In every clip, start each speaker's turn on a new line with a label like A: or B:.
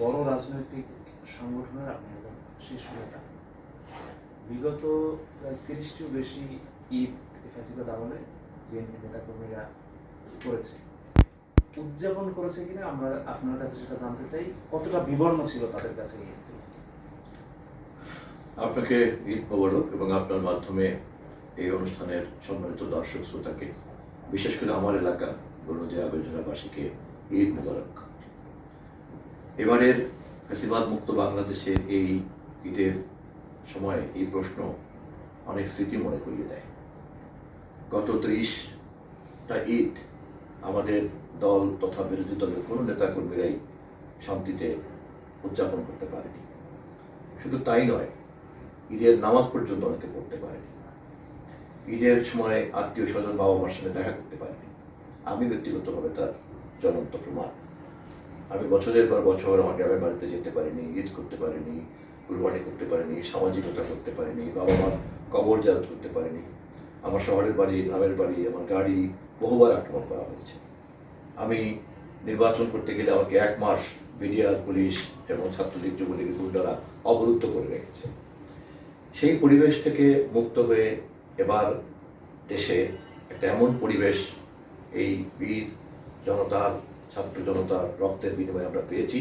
A: বড় রাজনৈতিক সংগঠনের আপনি একজন শীর্ষ নেতা বিগত প্রায় তিরিশটিও বেশি ঈদ ফ্যাসিবাদ আমলে বিএনপি নেতাকর্মীরা করেছে। উদযাপন করেছে কিনা আমরা আপনার কাছে সেটা জানতে চাই। কতটা বিবর্ণ ছিল তাদের কাছে ঈদটি?
B: আপনাকে ঈদ মোবারক এবং আপনার মাধ্যমে এই অনুষ্ঠানের সম্মানিত দর্শক শ্রোতাকে, বিশেষ করে আমার এলাকা গরুদিয়া গজরাবাসীকে ঈদ মোবারক। এবারের ফেসিবাদ মুক্ত বাংলাদেশের এই ঈদের সময় এই প্রশ্ন অনেক স্মৃতি মনে করিয়ে দেয়। গত ত্রিশটা ঈদ আমাদের দল তথা বিরোধী দলের কোনো নেতাকর্মীরাই শান্তিতে উদযাপন করতে পারেনি। শুধু তাই নয়, ঈদের নামাজ পর্যন্ত অনেকে পড়তে পারেনি। ঈদের সময় আত্মীয় স্বজন বাবা মার সঙ্গে দেখা করতে পারেনি। আমি ব্যক্তিগতভাবে তার জ্বলন্ত প্রমাণ। আমি বছরের পর বছর আমার গ্রামের বাড়িতে যেতে পারিনি, ঈদ করতে পারিনি, কুরবানি করতে পারিনি, সামাজিকতা করতে পারিনি বাবা মার কবর জারত করতে পারিনি। আমার শহরের বাড়ি, গ্রামের বাড়ি, আমার গাড়ি বহুবার আক্রমণ করা হয়েছে। আমি নির্বাচন করতে গেলে আমাকে এক মাস বিডিআর, পুলিশ এবং ছাত্রলীগ যুবলীগের গুন্ডারা অবরুদ্ধ করে রেখেছে। সেই পরিবেশ থেকে মুক্ত হয়ে এবার দেশে একটা এমন পরিবেশ, এই বীর জনতার ছাত্র জনতার রক্তের বিনিময়ে আমরা পেয়েছি,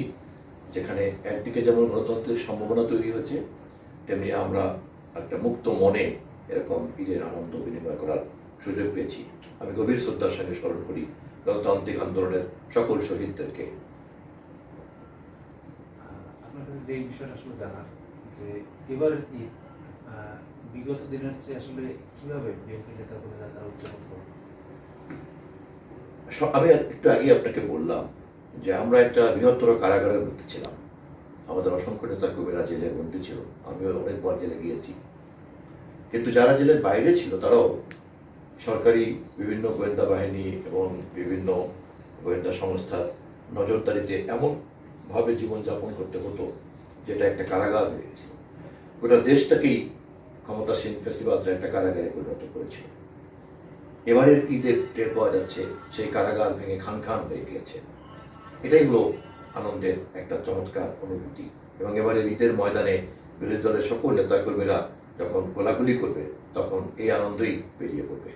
B: যেখানে একদিকে যেমন গণতন্ত্রের সম্ভাবনা তৈরি হচ্ছে তেমনি আমরা একটা মুক্ত মনে এরকম ঈদের আনন্দ বিনিময় করার সুযোগ পেয়েছি। আমি গভীর শ্রদ্ধার সঙ্গে স্মরণ করি, গণতান্ত্রিক আন্দোলনের সকল শহীদদেরকে।
A: যে বিষয়টা আসলে জানার, যে এবারের ঈদ বিগত দিনের চেয়ে আসলে কীভাবে বিএনপি নেতাকর্মীরা তারা উদযাপন করবে?
B: আমি একটু আগে আপনাকে বললাম যে আমরা একটা বৃহত্তর কারাগারের মধ্যে ছিলাম। আমাদের অসংখ্য নেতা কবিরা জেলে বন্দী ছিল। আমিও অনেকবার জেলে গিয়েছি। কিন্তু যারা জেলের বাইরে ছিল, তারাও সরকারি বিভিন্ন গোয়েন্দা বাহিনী এবং বিভিন্ন গোয়েন্দা সংস্থার নজরদারিতে এমনভাবে জীবনযাপন করতে হতো যেটা একটা কারাগার হয়ে গেছিল। গোটা দেশটাকেই ক্ষমতাসীন ফেসিবাদরা একটা কারাগারে পরিণত করেছিল। এবারের ঈদে টের পাওয়া যাচ্ছে সেই কারাগার ভেঙে খান খান হয়ে গিয়েছে। এটাই হলো আনন্দের একটা চমৎকার অনুভূতি। এবং এবারের ঈদের ময়দানে বিরোধী দলের সকল নেতাকর্মীরা যখন গোলাগুলি করবে, তখন এই আনন্দই বেরিয়ে পড়বে।